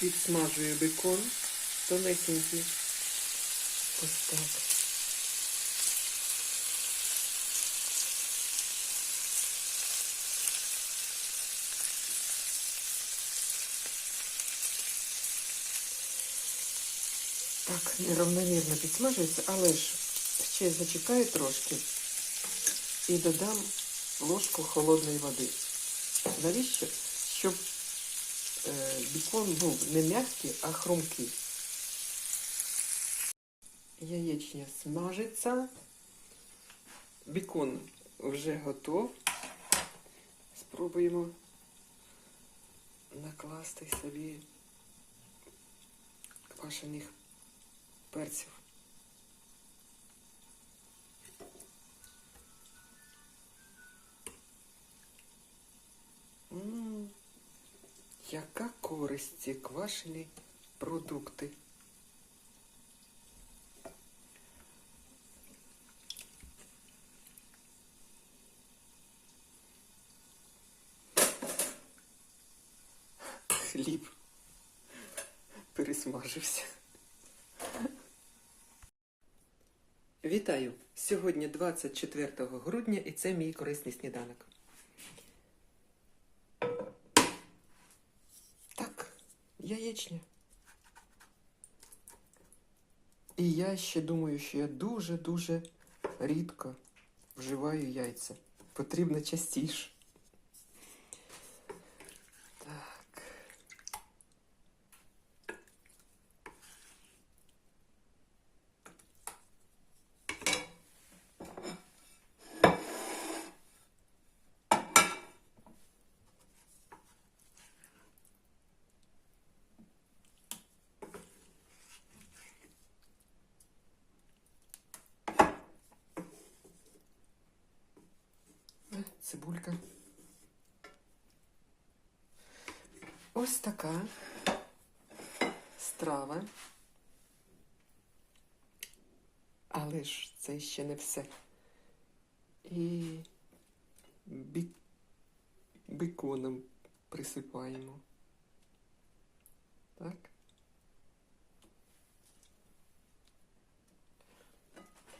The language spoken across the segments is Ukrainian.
підсмажую бекон тонесенький. Ось так. Так, неравномірно підсмажується, але ж ще зачекаю трошки і додам ложку холодної води. Навіщо? Щоб бікон був не м'який, а хрумкий. Яєчня смажиться. Бікон вже готов. Спробуємо накласти собі квашених перців. Яка користь ці квашені продукти? Хліб пересмажився. Вітаю! Сьогодні 24 грудня і це мій корисний сніданок. Так, яєчня. І я ще думаю, що я дуже-дуже рідко вживаю яйця. Потрібно частіше. Цибулька. Ось така страва. Але ж це ще не все. І бі... беконом присипаємо. Так.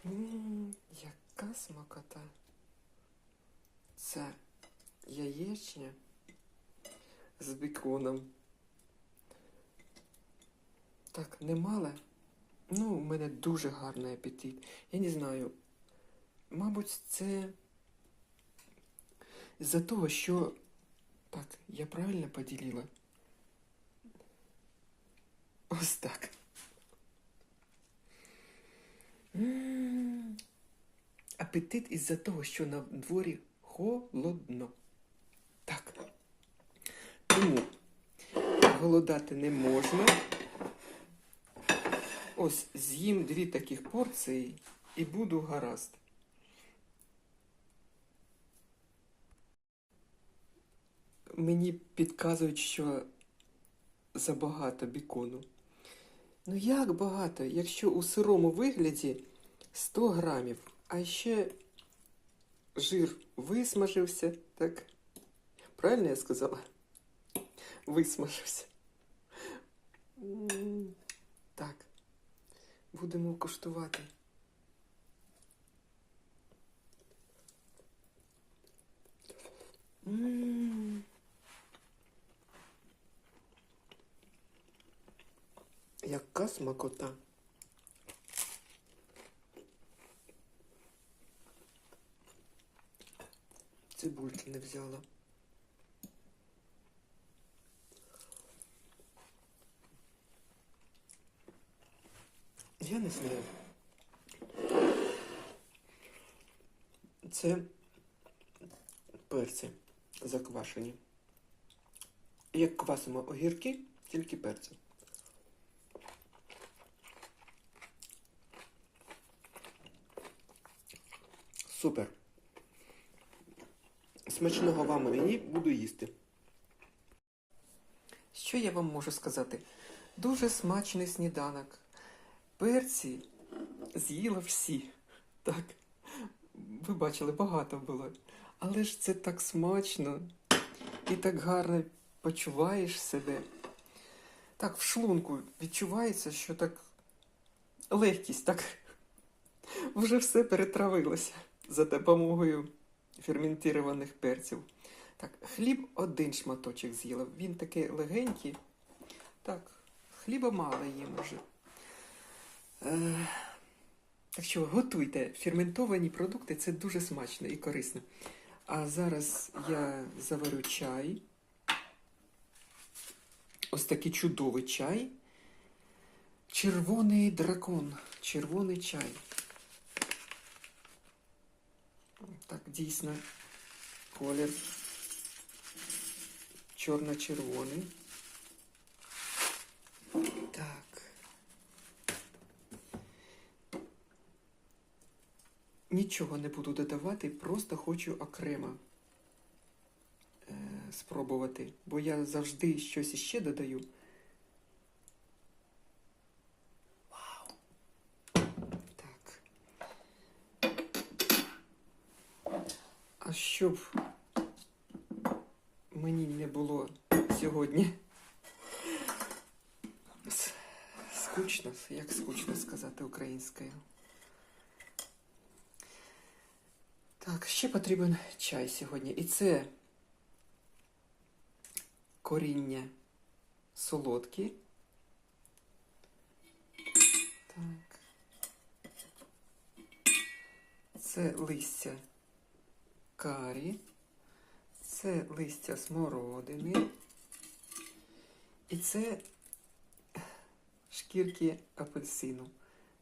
М, яка смакота. Це яєчня з беконом. Так, немало. Ну, у мене дуже гарний апетит. Я не знаю. Мабуть, це з-за того, що. Так, я правильно поділила? Ось так. Апетит із-за того, що на дворі холодно. Так. Тому голодати не можна. Ось з'їм дві таких порції і буду гаразд. Мені підказують, що забагато бікону. Ну як багато, якщо у сирому вигляді 100 грамів, а ще жир висмажився, так? Правильно я сказала? Висмажився. Так. Будемо коштувати. М. Яка смакота. Цибульки не взяла. Я не знаю. Це перці заквашені. Як квасимо огірки, тільки перці. Супер. Смачного вам мені буду їсти. Що я вам можу сказати? Дуже смачний сніданок. Перці з'їла всі. Так. Ви бачили, багато було. Але ж це так смачно і так гарно почуваєш себе. так в шлунку відчувається, що так легкість, так вже все перетравилося за допомогою ферментованих перців. Так, хліб один шматочок з'їла. Він такий легенький. Так, хліба мало їм уже. Е, так що готуйте ферментовані продукти, це дуже смачно і корисно. А зараз я заварю чай. Ось такий чудовий чай. Червоний дракон. Червоний чай. Так, дійсно, колір чорно-червоний. Так. Нічого не буду додавати, просто хочу окремо е, спробувати, бо я завжди щось іще додаю. Вау! Так. А щоб мені не було сьогодні скучно, як скучно сказати українською. Так, ще потрібен чай сьогодні. І це коріння солодкі. Так. Це листя карі. Це листя смородини. І це шкірки апельсину.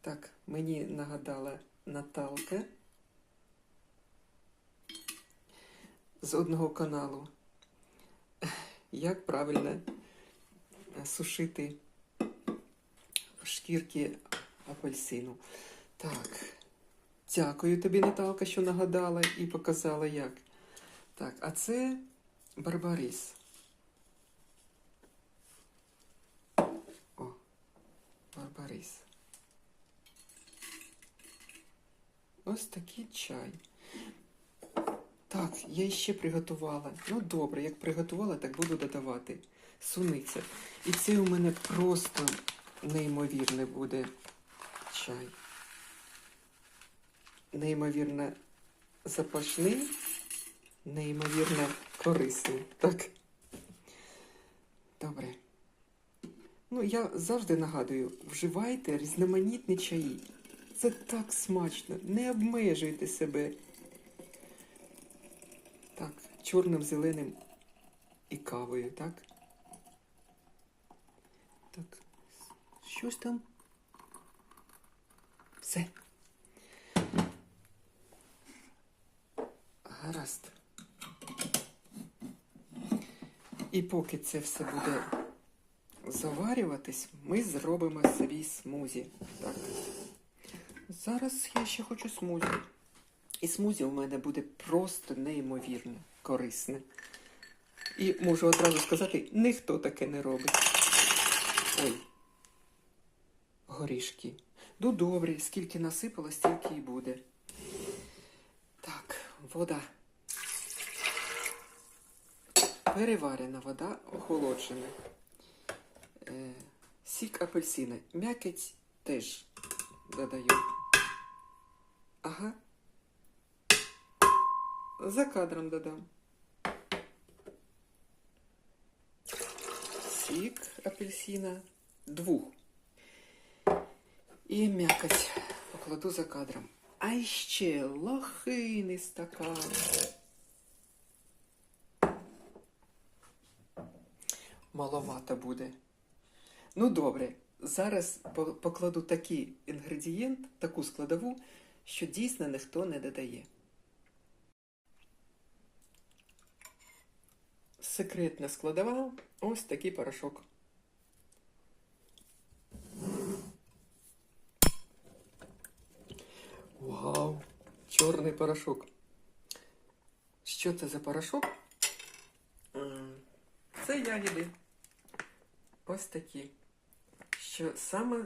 Так, мені нагадала Наталка з одного каналу. Як правильно сушити шкірки апельсину. Так. Дякую тобі, Наталка, що нагадала і показала як. Так, а це барбарис. О, барбарис. Ось такий чай. Так, я ще приготувала. Ну, добре, як приготувала, так буду додавати. Суниця. І це у мене просто неймовірне буде чай. Неймовірно запашний, неймовірно корисний. Так. Добре. Ну, я завжди нагадую, вживайте різноманітні чаї. Це так смачно. Не обмежуйте себе. Так, чорним, зеленим і кавою, так? Так. Щось там. Все. Гаразд. І поки це все буде заварюватись, ми зробимо собі смузі. Так. Зараз я ще хочу смузі. І смузі у мене буде просто неймовірно корисне. І можу одразу сказати, ніхто таке не робить. Ой. Горішки. Ну добре, скільки насипало, стільки і буде. Так, вода. Переварена вода охолоджена. Е, сік апельсина. М'якоть теж додаю. Ага. За кадром додам. Сік апельсина двух. І м'якоть покладу за кадром. А ще лохиний стакан. Маловато буде. Ну добре, зараз покладу такий інгредієнт, таку складову, що дійсно ніхто не додає. Секретна складова ось такий порошок. Вау! Чорний порошок. Що це за порошок? М, Це ягіди. Ось такі. Що саме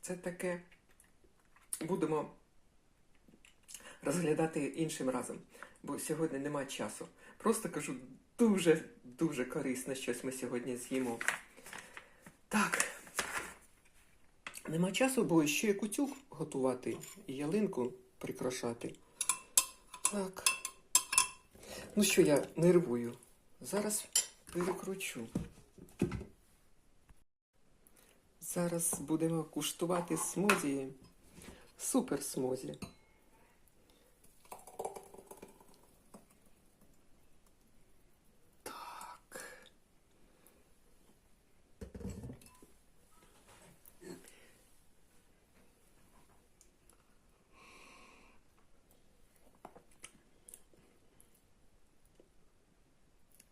це таке будемо розглядати іншим разом, бо сьогодні немає часу. Просто кажу, дуже-дуже корисно щось ми сьогодні з'їмо. Так. Нема часу, бо ще й кутюк готувати і ялинку прикрашати. Так. Ну що, я нервую. Зараз перекручу. Зараз будемо куштувати смузі. Супер смузі. Так.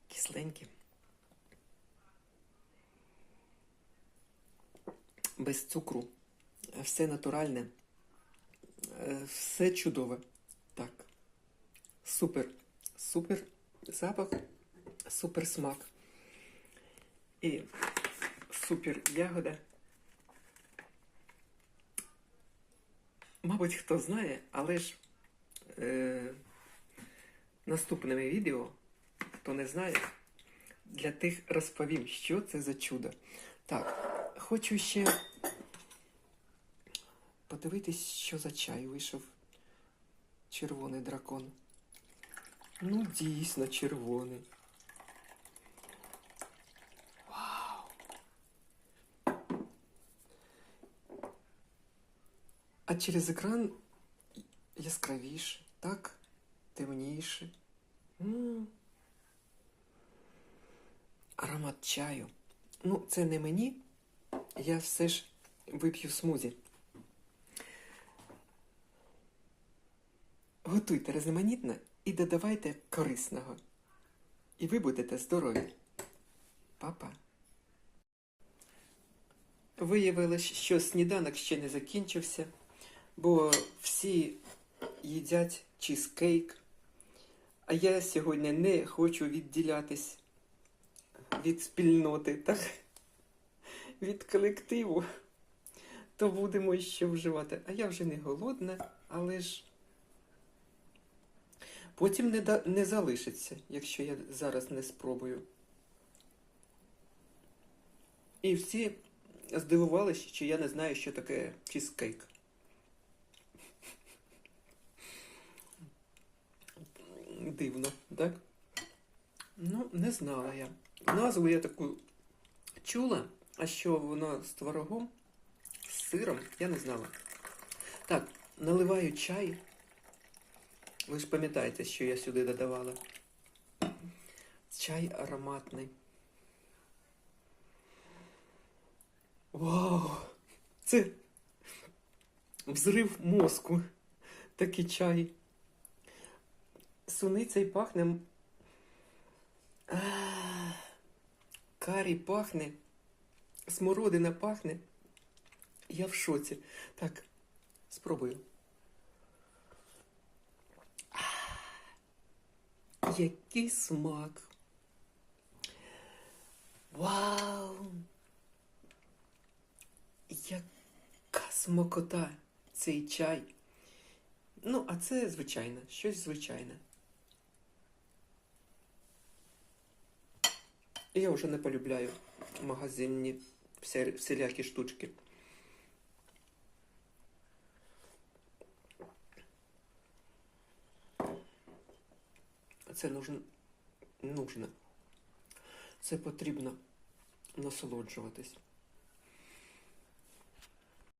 Кисленькі. Без цукру. Все натуральне. Е, Все чудове. Так. Супер. Супер запах, супер смак. І супер ягода. Мабуть, хто знає, але ж е, наступними відео, хто не знає, для тих розповім, що це за чудо. Так, хочу ще подивитись, що за чай вийшов. Червоний дракон. Ну, дійсно, червоний. Вау! А через екран яскравіше, так? Темніше. М. Аромат чаю. Ну, це не мені. Я все ж вип'ю смузі. Готуйте різноманітно і додавайте корисного. І ви будете здорові. Папа. Виявилось, що сніданок ще не закінчився, бо всі їдять чізкейк. А я сьогодні не хочу відділятись від спільноти, так? від колективу. То будемо ще вживати. А я вже не голодна, але ж. Потім не, да, не залишиться, якщо я зараз не спробую. І всі здивувалися, що я не знаю, що таке чізкейк. Дивно, так? Ну, не знала я. Назву я таку чула, а що воно з творогом, з сиром, я не знала. Так, наливаю чай. Ви ж пам'ятаєте, що я сюди додавала. Чай ароматний. Вау! Це взрив мозку. Такий чай. Суниця й пахне. А, Карі пахне. Смородина пахне. Я в шоці. Так, спробую. Який смак. Вау! Яка смакота цей чай. Ну, а це звичайно, щось звичайне. Я вже не полюбляю магазинні всілякі штучки. Це нужно. Це потрібно насолоджуватись.